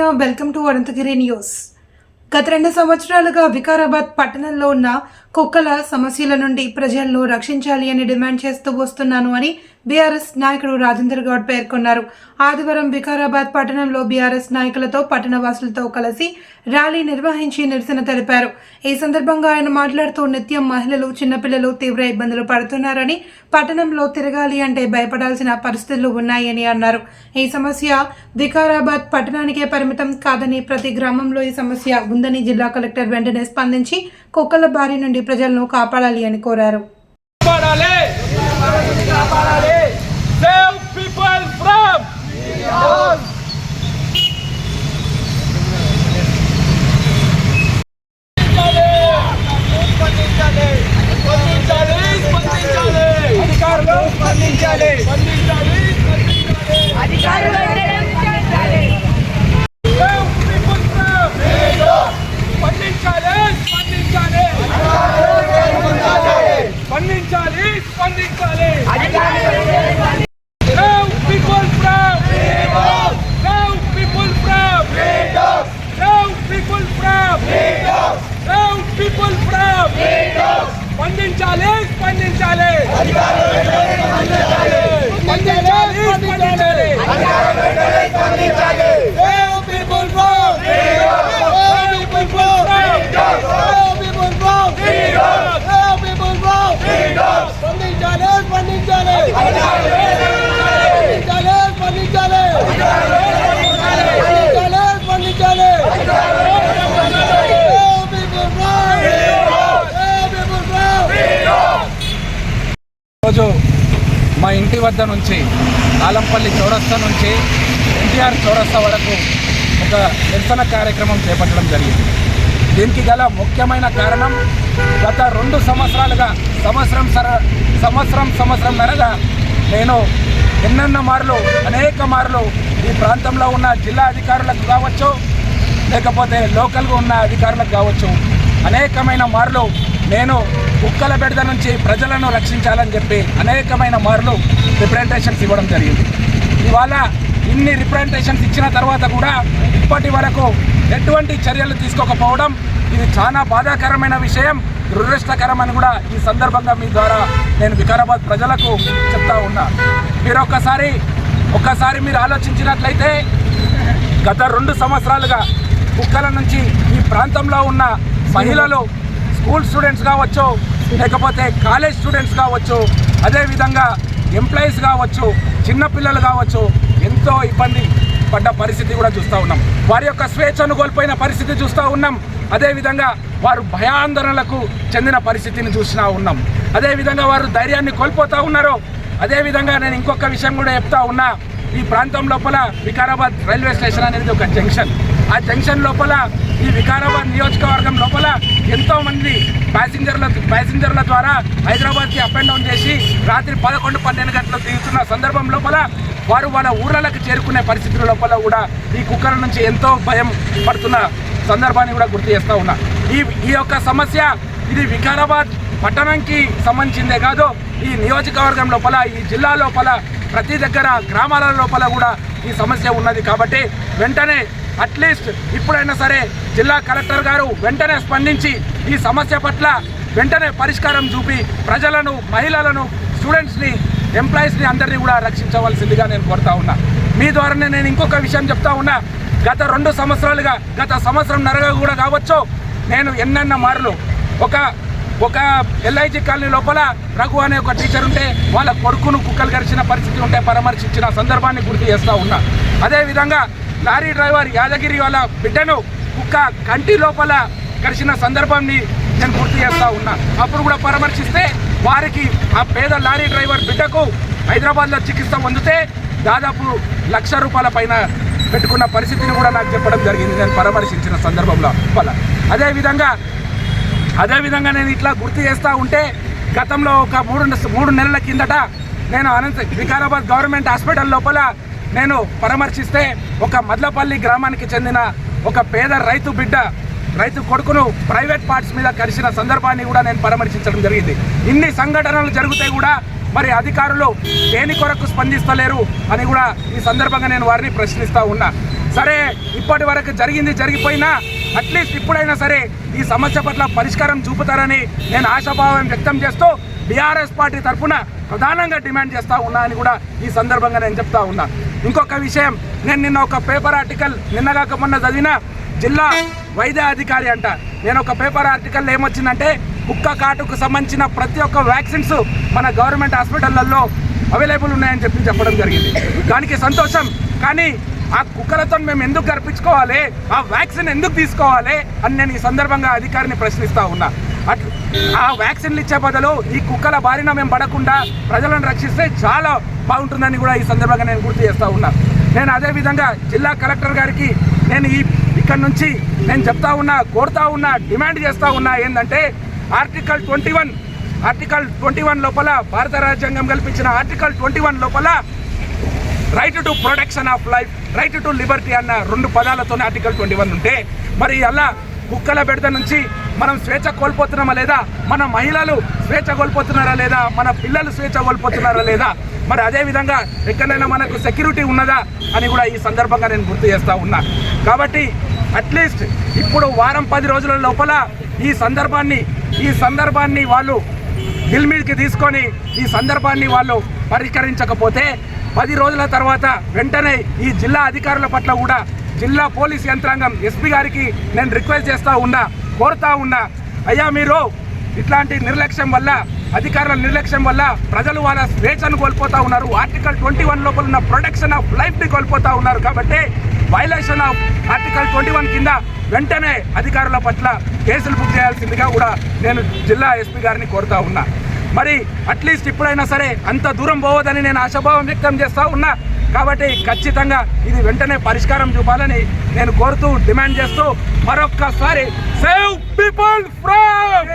Media welcome to Anantagiri news. గత రెండు సంవత్సరాలుగా వికారాబాద్ పట్టణంలో ఉన్న కుక్కల సమస్యల నుండి ప్రజలను రక్షించాలి అని డిమాండ్ చేస్తూ వస్తున్నాను అని బీఆర్ఎస్ నాయకుడు రాజేందర్ గౌడ్ పేర్కొన్నారు. ఆదివారం వికారాబాద్ పట్టణంలో బీఆర్ఎస్ నాయకులతో పట్టణ వాసులతో కలిసి ర్యాలీ నిర్వహించి నిరసన తెలిపారు. ఈ సందర్భంగా ఆయన మాట్లాడుతూ నిత్యం మహిళలు చిన్నపిల్లలు తీవ్ర ఇబ్బందులు పడుతున్నారని పట్టణంలో తిరగాలి అంటే భయపడాల్సిన పరిస్థితులు ఉన్నాయని అన్నారు. ఈ సమస్య వికారాబాద్ పట్టణానికే పరిమితం కాదని ప్రతి గ్రామంలో ఈ సమస్య ఉందని జిల్లా కలెక్టర్ వెంటనే స్పందించి కుక్కల బారి నుండి ప్రజలను కాపాడాలి అని కోరారు. కాపాడాలి స్పందించాలి రోజు మా ఇంటి వద్ద నుంచి ఆలంపల్లి చౌరస్తా నుంచి ఎన్టీఆర్ చౌరస్తా వరకు ఒక నిరసన కార్యక్రమం చేపట్టడం జరిగింది. దీనికి గల ముఖ్యమైన కారణం గత రెండు సంవత్సరాలుగా సంవత్సరం సర సంవత్సరం సంవత్సరం నరగా నేను ఎన్నెన్న మార్లు అనేక మార్లు ఈ ప్రాంతంలో ఉన్న జిల్లా అధికారులకు కావచ్చు లేకపోతే లోకల్గా ఉన్న అధికారులకు కావచ్చు అనేకమైన మార్లు నేను కుక్కల బెడద నుంచి ప్రజలను రక్షించాలని చెప్పి అనేకమైన మార్లు రిప్రజెంటేషన్స్ ఇవ్వడం జరిగింది. ఇవాళ ఇన్ని రిప్రజెంటేషన్స్ ఇచ్చిన తర్వాత కూడా ఇప్పటి వరకు ఎటువంటి చర్యలు తీసుకోకపోవడం ఇది చాలా బాధాకరమైన విషయం దురదృష్టకరం అని కూడా ఈ సందర్భంగా మీ ద్వారా నేను వికారాబాద్ ప్రజలకు చెప్తా ఉన్నా. మీరు ఒక్కసారి ఒక్కసారి మీరు ఆలోచించినట్లయితే గత రెండు సంవత్సరాలుగా కుక్కల నుంచి ఈ ప్రాంతంలో ఉన్న మహిళలు స్కూల్ స్టూడెంట్స్ కావచ్చు లేకపోతే కాలేజ్ స్టూడెంట్స్ కావచ్చు అదేవిధంగా ఎంప్లాయీస్ కావచ్చు చిన్నపిల్లలు కావచ్చు ఎంతో ఇబ్బంది పడ్డ పరిస్థితి కూడా చూస్తూ ఉన్నాం. వారి యొక్క స్వేచ్ఛను కోల్పోయిన పరిస్థితి చూస్తూ ఉన్నాం. అదేవిధంగా వారు భయాందోళనలకు చెందిన పరిస్థితిని చూసినా ఉన్నాం. అదేవిధంగా వారు ధైర్యాన్ని కోల్పోతూ ఉన్నారో అదేవిధంగా నేను ఇంకొక విషయం కూడా చెప్తా ఉన్నా. ఈ ప్రాంతం లోపల వికారాబాద్ రైల్వే స్టేషన్ అనేది ఒక జంక్షన్. ఆ జంక్షన్ లోపల ఈ వికారాబాద్ నియోజకవర్గం లోపల ఎంతోమంది ప్యాసింజర్ల ప్యాసింజర్ల ద్వారా హైదరాబాద్కి అప్ అండ్ డౌన్ చేసి రాత్రి పదకొండు పన్నెండు గంటలకు దిగుతున్న సందర్భం లోపల వారు వాళ్ళ ఊర్లకు చేరుకునే పరిస్థితుల లోపల కూడా ఈ కుక్కల నుంచి ఎంతో భయం పడుతున్న సందర్భాన్ని కూడా గుర్తు చేస్తూ ఉన్నా. ఈ ఈ యొక్క సమస్య ఇది వికారాబాద్ పట్టణంకి సంబంధించిందే కాదు ఈ నియోజకవర్గం లోపల ఈ జిల్లా లోపల ప్రతి దగ్గర గ్రామాల లోపల కూడా ఈ సమస్య ఉన్నది కాబట్టి వెంటనే అట్లీస్ట్ ఇప్పుడైనా సరే జిల్లా కలెక్టర్ గారు వెంటనే స్పందించి ఈ సమస్య పట్ల వెంటనే పరిష్కారం చూపి ప్రజలను మహిళలను స్టూడెంట్స్ని ఎంప్లాయీస్ని అందరినీ కూడా రక్షించవలసిందిగా నేను కోరుతా ఉన్నా. మీ ద్వారానే నేను ఇంకొక విషయం చెప్తా ఉన్నా. గత రెండు సంవత్సరాలుగా గత సంవత్సరం నరగా కూడా కావచ్చు. నేను ఎన్నెన్న మార్లు ఒక ఒక ఎల్ఐజీ కాలనీ లోపల రఘు అనే ఒక టీచర్ ఉంటే వాళ్ళ కొడుకును కుక్కలు గడిచిన పరిస్థితి ఉంటే పరామర్శించిన సందర్భాన్ని గుర్తు చేస్తూ ఉన్నా. అదేవిధంగా లారీ డ్రైవర్ యాదగిరి వాళ్ళ బిడ్డను కుక్క కంటి లోపల గడిచిన సందర్భాన్ని నేను గుర్తు చేస్తూ ఉన్నా. అప్పుడు కూడా పరామర్శిస్తే వారికి ఆ పేద లారీ డ్రైవర్ బిడ్డకు హైదరాబాద్లో చికిత్స పొందితే దాదాపు లక్ష రూపాయల పైన పెట్టుకున్న పరిస్థితిని కూడా నాకు చెప్పడం జరిగింది. నేను పరామర్శించిన సందర్భంలో. వాళ్ళ అదేవిధంగా అదేవిధంగా నేను ఇట్లా గుర్తు చేస్తూ ఉంటే గతంలో ఒక మూడు మూడు నెలల కిందట నేను అనంత వికారాబాద్ గవర్నమెంట్ హాస్పిటల్ లోపల నేను పరామర్శిస్తే ఒక మద్లపల్లి గ్రామానికి చెందిన ఒక పేద రైతు బిడ్డ రైతు కొడుకును ప్రైవేట్ పార్ట్స్ మీద కలిసిన సందర్భాన్ని కూడా నేను పరామర్శించడం జరిగింది. ఇన్ని సంఘటనలు జరుగుతాయి కూడా మరి అధికారులు దేని కొరకు స్పందిస్తలేరు అని కూడా ఈ సందర్భంగా నేను వారిని ప్రశ్నిస్తూ ఉన్నా. సరే ఇప్పటి వరకు జరిగింది జరిగిపోయినా అట్లీస్ట్ ఇప్పుడైనా సరే ఈ సమస్య పట్ల పరిష్కారం చూపుతారని నేను ఆశాభావం వ్యక్తం చేస్తూ బీఆర్ఎస్ పార్టీ తరఫున ప్రధానంగా డిమాండ్ చేస్తూ ఉన్నా అని కూడా ఈ సందర్భంగా నేను చెప్తా ఉన్నా. ఇంకొక విషయం నేను నిన్న ఒక పేపర్ ఆర్టికల్ నిన్నగాక మొన్న చదివిన జిల్లా వైద్య అధికారి అంట. నేను ఒక పేపర్ ఆర్టికల్ ఏమొచ్చిందంటే కుక్క కాటుకు సంబంధించిన ప్రతి ఒక్క వ్యాక్సిన్స్ మన గవర్నమెంట్ హాస్పిటళ్ళలో అవైలబుల్ ఉన్నాయని చెప్పి చెప్పడం జరిగింది. దానికి సంతోషం. కానీ ఆ కుక్కలతో మేము ఎందుకు గర్పించుకోవాలి? ఆ వ్యాక్సిన్ ఎందుకు తీసుకోవాలి? అని నేను ఈ సందర్భంగా అధికారిని ప్రశ్నిస్తా ఉన్నా. అట్ ఆ వ్యాక్సిన్లు ఇచ్చే బదులు ఈ కుక్కల బారిన మేము పడకుండా ప్రజలను రక్షిస్తే చాలా బాగుంటుందని కూడా ఈ సందర్భంగా నేను గుర్తు చేస్తూ ఉన్నా. నేను అదే విధంగా జిల్లా కలెక్టర్ గారికి నేను ఈ ఇక్కడ నుంచి నేను చెప్తా ఉన్నా కోరుతా ఉన్నా డిమాండ్ చేస్తూ ఉన్నా ఏంటంటే article twenty one article twenty one లోపల భారత రాజ్యాంగం కల్పించిన ఆర్టికల్ ట్వంటీ వన్ లోపల right to protection of life right to liberty అన్న రెండు పదాలతోనే ఆర్టికల్ ట్వంటీ వన్ ఉంటే మరి అలా కుక్కల బెడద నుంచి మనం స్వేచ్ఛ కోల్పోతున్నామా లేదా? మన మహిళలు స్వేచ్ఛ కోల్పోతున్నారా లేదా? మన పిల్లలు స్వేచ్ఛ కోల్పోతున్నారా లేదా? మరి అదే విధంగా ఎక్కడైనా మనకు సెక్యూరిటీ ఉన్నదా అని కూడా ఈ సందర్భంగా నేను గుర్తు చేస్తా ఉన్నా. కాబట్టి అట్లీస్ట్ ఇప్పుడు వారం పది రోజుల లోపల ఈ సందర్భాన్ని ఈ సందర్భాన్ని వాళ్ళు బిల్ మీదకి తీసుకొని ఈ సందర్భాన్ని వాళ్ళు పరిష్కరించకపోతే పది రోజుల తర్వాత వెంటనే ఈ జిల్లా అధికారుల పట్ల కూడా జిల్లా పోలీస్ యంత్రాంగం ఎస్పీ గారికి నేను రిక్వెస్ట్ చేస్తూ ఉన్నా కోరుతా ఉన్నా అయ్యా మీరు ఇట్లాంటి నిర్లక్ష్యం వల్ల అధికారుల నిర్లక్ష్యం వల్ల ప్రజలు వాళ్ళ స్వేచ్ఛను కోల్పోతా ఉన్నారు. ఆర్టికల్ ట్వంటీ వన్ లోపల ఉన్న ప్రొటెక్షన్ ఆఫ్ లైఫ్ని కోల్పోతా ఉన్నారు కాబట్టి violation of article twenty one కింద వెంటనే అధికారుల పట్ల కేసులు బుక్ చేయాల్సిందిగా కూడా నేను జిల్లా ఎస్పీ గారిని కోరుతా ఉన్నా. మరి అట్లీస్ట్ ఇప్పుడైనా సరే అంత దూరం పోవద్దని నేను ఆశాభావం వ్యక్తం చేస్తూ ఉన్నా. కాబట్టి ఖచ్చితంగా ఇది వెంటనే పరిష్కారం చూపాలని నేను కోరుతూ డిమాండ్ చేస్తూ మరొక్కసారి సేవ్ పీపుల్ ఫ్రమ్